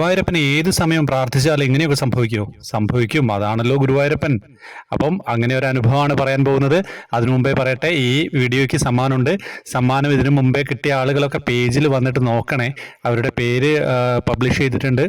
ഗുരുവായൂരപ്പൻ ഏത് സമയം പ്രാർത്ഥിച്ചാൽ ഇങ്ങനെയൊക്കെ സംഭവിക്കുമോ സംഭവിക്കും. അതാണല്ലോ ഗുരുവായൂരപ്പൻ. അപ്പം അങ്ങനെ ഒരു അനുഭവമാണ് പറയാൻ പോകുന്നത്. അതിനു മുമ്പേ പറയട്ടെ ഈ വീഡിയോയ്ക്ക് സമ്മാനമുണ്ട്. സമ്മാനം ഇതിനു മുമ്പേ കിട്ടിയ ആളുകളൊക്കെ പേജിൽ വന്നിട്ട് നോക്കണേ. അവരുടെ പേര് പബ്ലിഷ് ചെയ്തിട്ടുണ്ട്.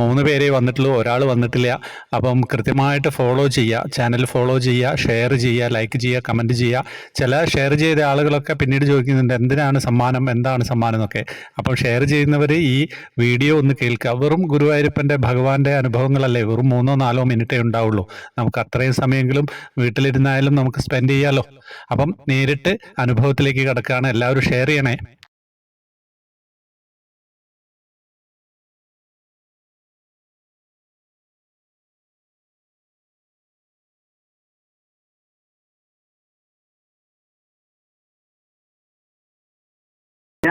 മൂന്ന് പേരെ വന്നിട്ടുള്ളൂ ഒരാൾ വന്നിട്ടില്ല. അപ്പം കൃത്യമായിട്ട് ഫോളോ ചെയ്യുക ചാനൽ ഫോളോ ചെയ്യുക ഷെയർ ചെയ്യുക ലൈക്ക് ചെയ്യുക കമന്റ് ചെയ്യുക. ചില ഷെയർ ചെയ്ത ആളുകളൊക്കെ പിന്നീട് ചോദിക്കുന്നുണ്ട് എന്തിനാണ് സമ്മാനം എന്താണ് സമ്മാനം എന്നൊക്കെ. അപ്പോൾ ഷെയർ ചെയ്യുന്നവർ ഈ വീഡിയോ ഒന്ന് കേൾക്കുക വെറും ഗുരുവായൂരപ്പന്റെ ഭഗവാന്റെ അനുഭവങ്ങളല്ലേ? വെറും മൂന്നോ നാലോ മിനിറ്റേ ഉണ്ടാവുള്ളൂ. നമുക്ക് അത്രയും സമയമെങ്കിലും വീട്ടിലിരുന്നായാലും നമുക്ക് സ്പെൻഡ് ചെയ്യാലോ. അപ്പം നേരിട്ട് അനുഭവത്തിലേക്ക് കിടക്കുകയാണ്. എല്ലാവരും ഷെയർ ചെയ്യണേ.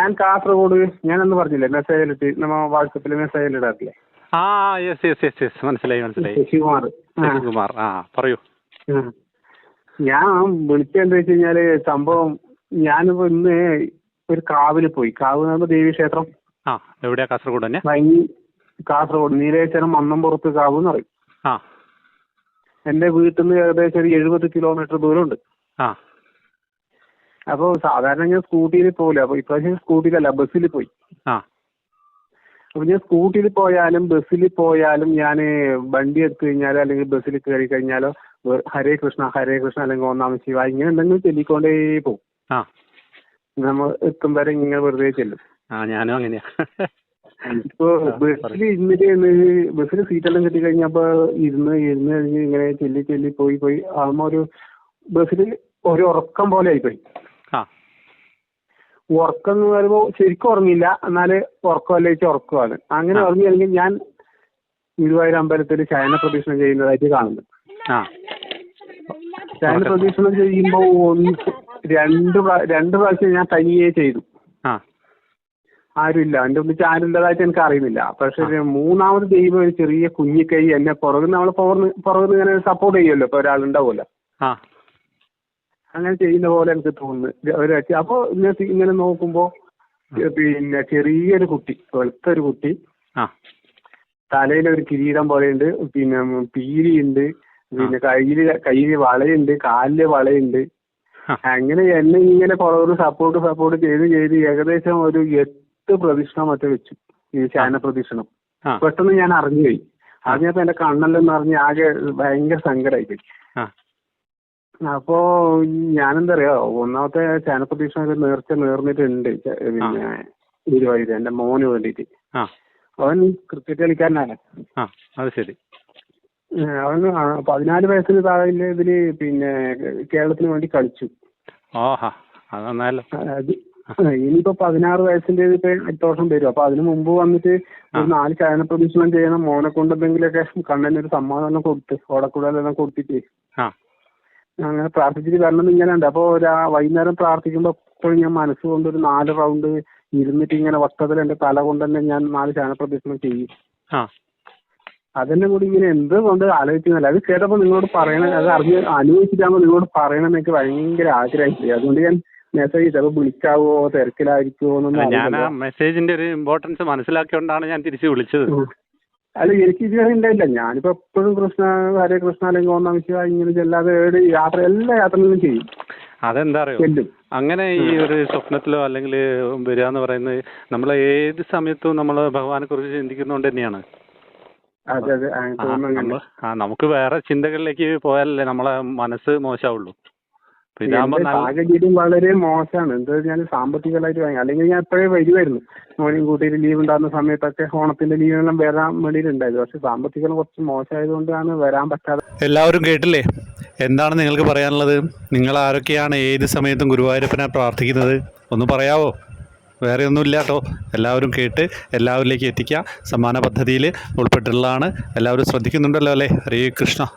ഞാൻ കാസർഗോഡ് ഞാനന്ന് പറഞ്ഞില്ലേ മെസ്സേജിലിട്ട് നമ്മ വാട്സപ്പിൽ മെസ്സേജ് ഇടാറില്ലേ? ആ യെസ് യെസ് യെസ് യെസ് മനസ്സിലായി മനസ്സിലായി. ശശികുമാർ. ശശികുമാർ. ആ പറയൂ. ഞാൻ വിളിച്ചെന്താ വെച്ച് കഴിഞ്ഞാൽ സംഭവം ഞാനിപ്പോ ഇന്ന് ഒരു കാവിൽ പോയി. കാവ് എന്ന് പറയുമ്പോ ദേവീക്ഷേത്രം. ആ എവിടെയാ? കാസർഗോഡ് തന്നെ? കാസർഗോഡ് നീലേശ്വരം മന്നംപുറത്ത് കാവ് എന്ന് പറയും. എന്റെ വീട്ടിൽ നിന്ന് ഏകദേശം ഒരു എഴുപത് കിലോമീറ്റർ ദൂരമുണ്ട്. ആ അപ്പോൾ സാധാരണ ഞാൻ സ്കൂട്ടിയിൽ പോകില്ല അപ്പൊ ഇപ്രാവശ്യം സ്കൂട്ടിയിലല്ല ബസ്സിൽ പോയി. ആ. അപ്പൊ ഞാൻ സ്കൂട്ടിയിൽ പോയാലും ബസ്സിൽ പോയാലും ഞാൻ വണ്ടി എടുത്തു കഴിഞ്ഞാലോ അല്ലെങ്കിൽ ബസ്സിൽ കയറി കഴിഞ്ഞാലോ ഹരേ കൃഷ്ണ ഹരേ കൃഷ്ണ അല്ലെങ്കിൽ ഒന്നാം ശിവ ഇങ്ങനെ എന്തെങ്കിലും ചൊല്ലിക്കൊണ്ടേ പോകും നമ്മൾ എത്തും വരെ ഇങ്ങനെ വെറുതെ ചെല്ലും. ഞാനും അങ്ങനെയാ. ഇപ്പൊ ബസ്സിൽ ഇരുന്നിട്ട് ബസ്സിൽ സീറ്റെല്ലാം കിട്ടി കഴിഞ്ഞപ്പോ ഇരുന്ന് ഇരുന്ന് കഴിഞ്ഞ് ഇങ്ങനെ ചെല്ലി ചെല്ലി പോയി പോയി. ആകുമ്പോ ഒരു ബസ്സിൽ ഒരു ഉറക്കം പോലെ ആയിപ്പോയി. ഉറക്കം എന്ന് പറയുമ്പോൾ ശരിക്കും ഉറങ്ങില്ല എന്നാൽ ഉറക്കമല്ല വെച്ചാൽ ഉറക്കമാണ് അങ്ങനെ ഉറങ്ങിയില്ലെങ്കിൽ ഞാൻ ഗുരുവായൂർ അമ്പലത്തിൽ ശയന പ്രദക്ഷിണം ചെയ്യുന്നതായിട്ട് കാണുന്നു. ശയന ഉറക്കം. പ്രദക്ഷിണം ചെയ്യുമ്പോൾ ഒന്ന് രണ്ട് രണ്ട് പ്രാവശ്യം ഞാൻ തനിയെ ചെയ്തു. ആരുമില്ല. എന്റെ ഒന്നിച്ച് ആരുള്ളതായിട്ട് എനിക്ക് അറിയുന്നില്ല. പക്ഷെ മൂന്നാമത് ദൈവം ഒരു ചെറിയ കുഞ്ഞിക്കൈ എന്നെ പുറകിൽ നമ്മൾ പുറകിൽ ഇങ്ങനെ സപ്പോർട്ട് ചെയ്യുമല്ലോ ഇപ്പൊ ഒരാളുണ്ടാവുമല്ലോ. അങ്ങനെ ചെയ്യുന്ന പോലെ എനിക്ക് തോന്നുന്നു. ഒരു അപ്പൊ ഇങ്ങനെ നോക്കുമ്പോൾ നോക്കുമ്പോ പിന്നെ ചെറിയൊരു കുട്ടി വെളുത്തൊരു കുട്ടി. തലയിൽ ഒരു കിരീടം പോലെയുണ്ട്. പിന്നെ പീലിയുണ്ട്. പിന്നെ കയ്യിൽ കയ്യിൽ വളയുണ്ട്. കാലിൽ വളയുണ്ട്. അങ്ങനെ എന്നെ ഇങ്ങനെ കുറവ് സപ്പോർട്ട് സപ്പോർട്ട് ചെയ്ത് ചെയ്ത് ഏകദേശം ഒരു എട്ട് പ്രദക്ഷിണം മറ്റോ വെച്ചു. ഈ ശയന പ്രദക്ഷിണം. പെട്ടെന്ന് ഞാൻ അറിഞ്ഞുപോയി. അറിഞ്ഞപ്പോ എന്റെ കണ്ണെല്ലാം അറിഞ്ഞ് ആകെ ഭയങ്കര സങ്കടമായി പോയി ആ അപ്പോ ഞാനെന്താ അറിയോ ഒന്നാമത്തെ ചാനപ്രതീക്ഷ നേർച്ച നേർന്നിട്ടുണ്ട്. പിന്നെ ഗുരുവായൂർ എന്റെ മോന് വേണ്ടിയിട്ട്. ആ. അവൻ ക്രിക്കറ്റ് കളിക്കാരനാണ്. അത് ശരി. പതിനാല് വയസ്സിന് താഴെ ഇതിൽ പിന്നെ കേരളത്തിന് വേണ്ടി കളിച്ചു. ഇനിയിപ്പോ പതിനാറ് വയസ്സിന്റെ ഇപ്പൊ അടുത്ത വർഷം വരും. അപ്പൊ അതിന് മുമ്പ് വന്നിട്ട് ഒരു നാല് ചായന പ്രദക്ഷിണം ചെയ്യണം മോനെ കൊണ്ട് എന്തെങ്കിലുമൊക്കെ കണ്ണന് ഒരു സമ്മാനം കൊടുത്ത് ഓടക്കൂടെല്ലാം കൊടുത്തിട്ട് അങ്ങനെ പ്രാർത്ഥിച്ചിട്ട് വരണം ഇങ്ങനെയുണ്ട്. ഉണ്ട് അപ്പൊ ഒരു ആ വൈകുന്നേരം പ്രാർത്ഥിക്കുമ്പോ എപ്പോഴും ഞാൻ മനസ്സുകൊണ്ട് ഒരു നാല് റൗണ്ട് ഇരുന്നിട്ട് ഇങ്ങനെ വട്ടത്തിൽ എന്റെ തല കൊണ്ട് തന്നെ ഞാൻ നാല് ശാനപ്രദക്ഷിണം ചെയ്യും. അതെന്നെ കൂടി ഇങ്ങനെ എന്ത് കൊണ്ട് ആലോചിക്കുന്നില്ല അത് കേട്ടപ്പോ നിങ്ങളോട് പറയണ അത് അറിഞ്ഞ് അനുഭവിച്ചിട്ടാകുമ്പോ നിങ്ങളോട് പറയണം എന്ന് എനിക്ക് ഭയങ്കര ആഗ്രഹമായി അതുകൊണ്ട് ഞാൻ മെസ്സേജ് ചെയ്തു അപ്പൊ വിളിക്കാവോ തിരക്കിലായിരിക്കുമോ ഞാൻ ആ മെസ്സേജിന്റെ ഒരു ഇമ്പോർട്ടൻസ് മനസ്സിലാക്കിയോണ്ടാണ് ഞാൻ തിരിച്ചു വിളിച്ചത്. അല്ല എനിക്ക് ഇതുവരെ ഉണ്ടായില്ല ഞാനിപ്പോ എപ്പോഴും കൃഷ്ണ ഹരേ കൃഷ്ണ അല്ലെങ്കിൽ ഓം നമ ശിവായ ഇങ്ങനെ ചെല്ലാതെ ഏത് യാത്ര എല്ലാ യാത്രകളിലും ചെയ്യും. അതെന്താ അറിയോ അങ്ങനെ ഈ ഒരു സ്വപ്നത്തിലോ അല്ലെങ്കിൽ വരിക എന്ന് പറയുന്നത് നമ്മൾ ഏത് സമയത്തും നമ്മൾ ഭഗവാനെ കുറിച്ച് ചിന്തിക്കുന്നതുകൊണ്ട് തന്നെയാണ്. ആ നമുക്ക് വേറെ ചിന്തകളിലേക്ക് പോയാലല്ലേ നമ്മളെ മനസ്സ് മോശമാവുള്ളൂ അപ്പൊ ഇതാകുമ്പോ എന്റെ നല്ല സാഹചര്യം വളരെ മോശമാണ്. എന്താ വെച്ചാൽ സാമ്പത്തികമായിട്ട് ഭയങ്കര അല്ലെങ്കിൽ ഞാൻ എപ്പോഴേ വരുമായിരുന്നു മോർണിംഗ് കൂട്ടിയിട്ട് ലീവ് ഉണ്ടാകുന്ന സമയത്തൊക്കെ ഓണത്തിന്റെ ലീവെല്ലാം വരാൻ വേണ്ടിയിട്ടുണ്ടായത് പക്ഷെ സാമ്പത്തികം കുറച്ച് മോശമായതുകൊണ്ടാണ് വരാൻ പറ്റാതെ എല്ലാവരും കേട്ടില്ലേ? എന്താണ് നിങ്ങൾക്ക് പറയാനുള്ളത്? നിങ്ങൾ ആരൊക്കെയാണ് ഏത് സമയത്തും ഗുരുവായൂരപ്പനെ പ്രാർത്ഥിക്കുന്നത്? ഒന്ന് പറയാവോ? വേറെ ഒന്നുമില്ല കേട്ടോ. എല്ലാവരും കേട്ട് എല്ലാവരിലേക്ക് എത്തിക്കുക. സമ്മാന പദ്ധതിയിൽ ഉൾപ്പെട്ടിട്ടുള്ളതാണ്. എല്ലാവരും ശ്രദ്ധിക്കുന്നുണ്ടല്ലോ അല്ലേ? ഹരേ കൃഷ്ണ.